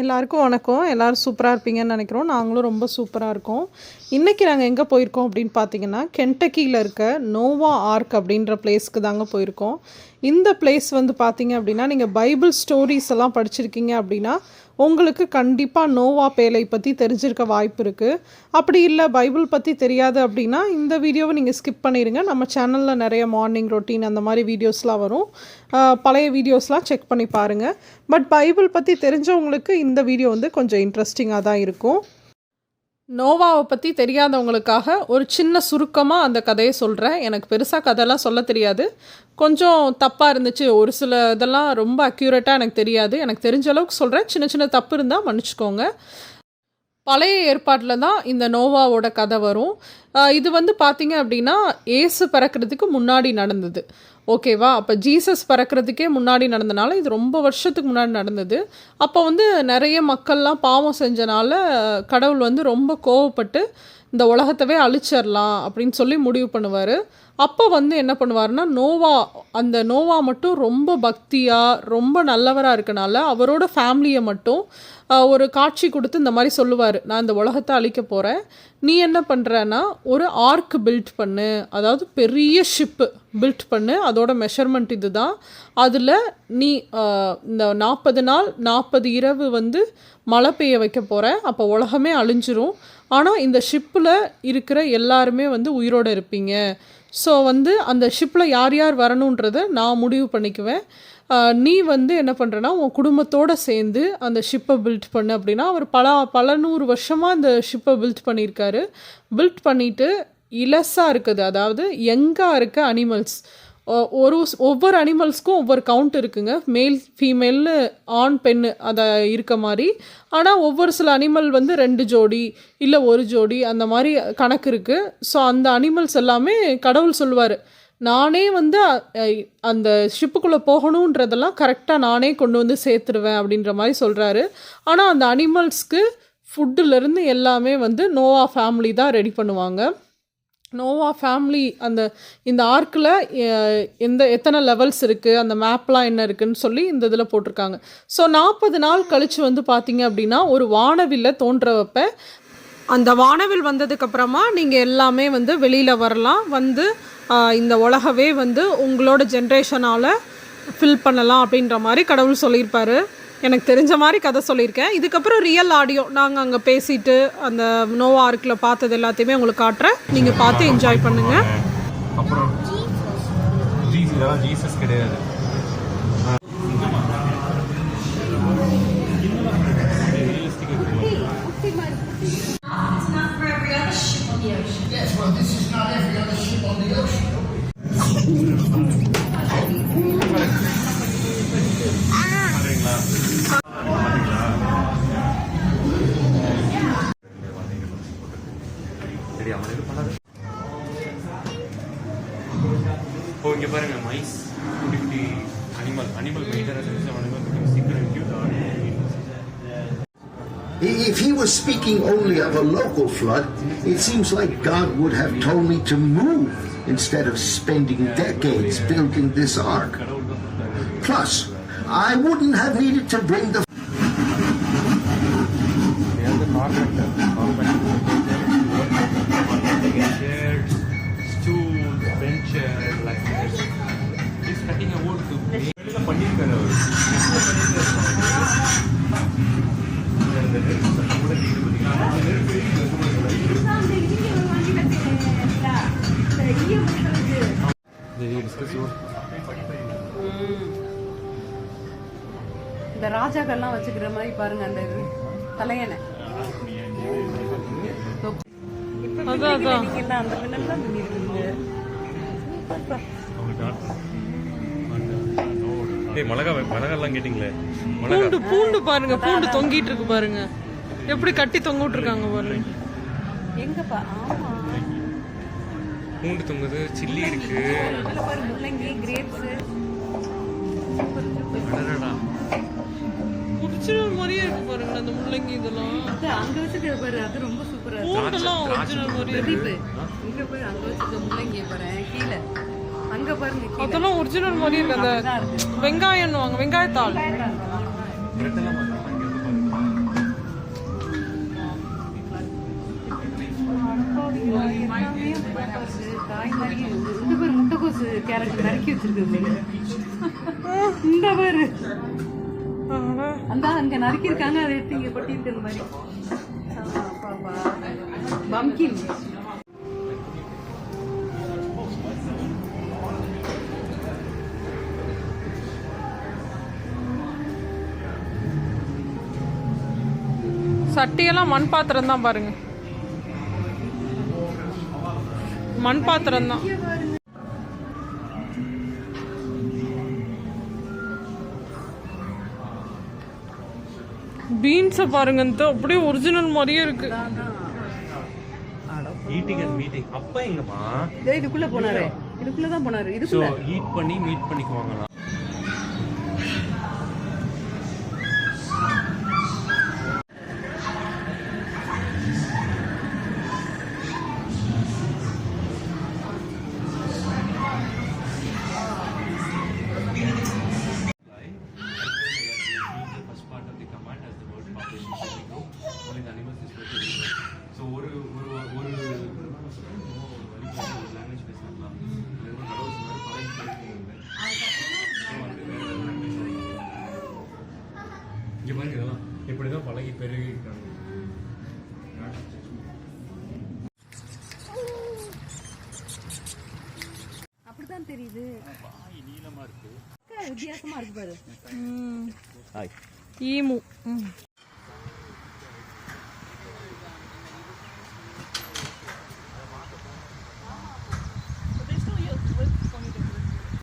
எல்லாருக்கும் வணக்கம். எல்லோரும் சூப்பராக இருப்பீங்கன்னு நினைக்கிறோம். நாங்களும் ரொம்ப சூப்பராக இருக்கோம். இன்றைக்கி நாங்கள் எங்கே போயிருக்கோம் அப்படின்னு பார்த்தீங்கன்னா கென்டக்கியில் இருக்க நோவா ஆர்க் அப்படின்ற பிளேஸ்க்கு தாங்க போயிருக்கோம். இந்த பிளேஸ் வந்து பார்த்தீங்க அப்படின்னா நீங்கள் பைபிள் ஸ்டோரிஸ் எல்லாம் படிச்சிருக்கீங்க அப்படின்னா உங்களுக்கு கண்டிப்பாக நோவா பேலை பற்றி தெரிஞ்சிருக்க வாய்ப்பு இருக்குது அப்படி இல்லை பைபிள் பற்றி தெரியாது அப்படின்னா இந்த வீடியோவை நீங்கள் ஸ்கிப் பண்ணிடுங்க நம்ம சேனலில் நிறைய மார்னிங் ரொட்டீன் அந்த மாதிரி வீடியோஸ்லாம் வரும். பழைய வீடியோஸ்லாம் செக் பண்ணி பாருங்கள் பட் பைபிள் பற்றி தெரிஞ்சவங்களுக்கு இந்த வீடியோ வந்து கொஞ்சம் இன்ட்ரெஸ்டிங்காக தான் இருக்கும். நோவாவை பற்றி தெரியாதவங்களுக்காக ஒரு சின்ன சுருக்கமாக அந்த கதையை சொல்கிறேன் எனக்கு பெருசாக கதைலாம் சொல்ல தெரியாது. கொஞ்சம் தப்பாக இருந்துச்சு. ஒரு சில இதெல்லாம் ரொம்ப அக்யூரேட்டாக எனக்கு தெரியாது. எனக்கு தெரிஞ்ச அளவுக்கு சொல்கிறேன் சின்ன சின்ன தப்பு இருந்தால் மன்னிச்சுக்கோங்க. பழைய ஏற்பாட்டில் தான் இந்த நோவாவோட கதை வரும். இது வந்து பார்த்திங்க அப்படின்னா ஏசு பிறக்கிறதுக்கு முன்னாடி நடந்தது. ஓகேவா அப்போ ஜீசஸ் பிறக்கிறதுக்கே முன்னாடி நடந்தனால இது ரொம்ப வருஷத்துக்கு முன்னாடி நடந்தது. அப்போ வந்து நிறைய மக்கள்லாம் பாவம் செஞ்சனால கடவுள் வந்து ரொம்ப கோவப்பட்டு இந்த உலகத்தவே அழிச்சிடலாம் அப்படின்னு சொல்லி முடிவு பண்ணுவார். அப்போ வந்து என்ன பண்ணுவார்னா நோவா அந்த நோவா மட்டும் ரொம்ப பக்தியாக ரொம்ப நல்லவராக இருக்கனால அவரோட ஃபேமிலியை மட்டும் ஒரு காட்சி கொடுத்து இந்த மாதிரி சொல்லுவார். நான் இந்த உலகத்தை அழிக்க போகிறேன் நீ என்ன பண்ணுறன்னா ஒரு ஆர்க் பில்ட் பண்ணு. அதாவது பெரிய ஷிப்பு பில்ட் பண்ணு. அதோட மெஷர்மெண்ட் இதுதான். அதில் நீ இந்த நாற்பது நாள் நாற்பது இரவு வந்து மழை பெய்ய வைக்க போகிற அப்போ உலகமே அழிஞ்சிரும். ஆனால் இந்த ஷிப்பு ஷிப்பில் இருக்கிற எல்லாருமே வந்து உயிரோடு இருப்பீங்க. ஸோ வந்து அந்த ஷிப்பில் யார் யார் வரணுன்றதை நான் முடிவு பண்ணிக்குவேன். நீ வந்து என்ன பண்ணுறனா உன் குடும்பத்தோடு சேர்ந்து அந்த ஷிப்பை பில்ட் பண்ணு அப்படின்னா அவர் பல பல நூறு வருஷமாக அந்த ஷிப்பை பில்ட் பண்ணியிருக்காரு. பில்ட் பண்ணிவிட்டு இலசாக இருக்குது. அதாவது யங்காக இருக்க அனிமல்ஸ் ஒரு ஒவ்வொரு அனிமல்ஸ்க்கும் ஒவ்வொரு கவுண்ட் இருக்குங்க. மேல் ஃபீமேல்னு ஆண் பெண் அதை இருக்க மாதிரி ஆனால் ஒவ்வொரு சில அனிமல் வந்து ரெண்டு ஜோடி இல்லை ஒரு ஜோடி அந்த மாதிரி கணக்கு இருக்குது ஸோ அந்த அனிமல்ஸ் எல்லாமே கடவுள் சொல்லுவார். நானே வந்து அந்த ஷிப்புக்குள்ளே போகணுன்றதெல்லாம் கரெக்டாக நானே கொண்டு வந்து சேர்த்துருவேன் அப்படின்ற மாதிரி சொல்கிறாரு ஆனால் அந்த அனிமல்ஸ்க்கு ஃபுட்டுலேருந்து எல்லாமே வந்து நோவா ஃபேமிலி தான் ரெடி பண்ணுவாங்க. நோவா ஃபேமிலி அந்த இந்த ஆர்க்கில் எந்த எத்தனை லெவல்ஸ் இருக்குது அந்த மேப்லாம் என்ன இருக்குன்னு சொல்லி இந்த இதில் போட்டிருக்காங்க. ஸோ நாற்பது நாள் கழித்து வந்து பார்த்தீங்க அப்படின்னா ஒரு வானவில்லை தோன்றவப்ப அந்த வானவில் வந்ததுக்கப்புறமா நீங்கள் எல்லாமே வந்து வெளியில் வரலாம் வந்து இந்த உலகவே வந்து உங்களோட ஜென்ரேஷனால் ஃபில் பண்ணலாம் அப்படின்ற மாதிரி கடவுள் சொல்லியிருப்பாரு. எனக்கு தெரிஞ்ச மாதிரி கதை சொல்லியிருக்கேன் இதுக்கப்புறம் ரியல் ஆடியோ நாங்கள் அங்கே பேசிட்டு அந்த நோவா ஆர்க்கில் பார்த்தது எல்லாத்தையுமே உங்களுக்கு காட்டுறேன் நீங்கள் பார்த்து என்ஜாய் பண்ணுங்கள் அப்புறம் ஜீசஸ் கிடையாது If he was speaking only of a local flood, it seems like God would have told me to move instead of spending decades building this ark. Plus, I wouldn't have needed to bring the இந்த ராஜாக்கள்லாம் வச்சுக்கிற மாதிரி பாருங்க அந்த இது தலையணை. அந்த ஏய் மிளகா மிளகாலாம் கேட்டிங்களே? பூண்டு பூண்டு பாருங்க பூண்டு தொங்கிட்டு இருக்கு பாருங்க. எப்படி கட்டி தொங்க விட்டுருக்காங்க பாருங்க. எங்கப்பா? ஆமா. பூண்டு தொங்குது சில்லி இருக்கு. முள்ளங்கி கிரேப்ஸ். ஒரிஜினல் மாதிரியே இருக்கு பாருங்க அந்த முள்ளங்கி இதெல்லாம். அது அங்க வச்சிருக்கிற பாரு அது ரொம்ப சூப்பரா இருக்கு. பூண்டெல்லாம் ஒரிஜினல் மாதிரியே இருக்கு இங்க போய் அங்க வச்சிருக்க முள்ளங்கி பாரு கீழே. அங்க பாருங்க அதெல்லாம் ஒரிஜினல் மாதிரி இருக்கு. அந்த வெங்காயம் வாங்க வெங்காயத்தாள் இந்த பாரு முட்டைக்கோசு கேரட் நறுக்கி வச்சிருக்கு இந்த பாரு. அந்த அங்க நறுக்கி இருக்காங்க அதை எடுத்து இங்க கொட்டி மாதிரி. பம்கின். சட்டியெல்லாம் மண் பாத்திரம் தான் பாருங்க. மண் பாத்திரம் தான் பீன்ஸை பாருங்க அப்படியே ஒரிஜினல் மாதிரியே இருக்கு. ஈட்டிங் அண்ட் மீட்டிங் அப்பா எங்கம்மா? இதோ இதுக்குள்ள போனாரு. இதுக்குள்ள தான் போனாரு. இதுக்குள்ள. ஈட் பண்ணி மீட் பண்ணிக்குவாங்களா to grow. So ஒரு ஒரு ஒரு லாங்குவேஜ் பேசலாம் கடவுள் சொன்னார் பழைய பேருக்கு இங்கே பாருங்க இதெல்லாம். இப்படி தான் பழகி பெருகி இருக்காங்க அப்படிதான் தெரியுது வித்தியாசமா இருக்கு பாரு. ஈமு.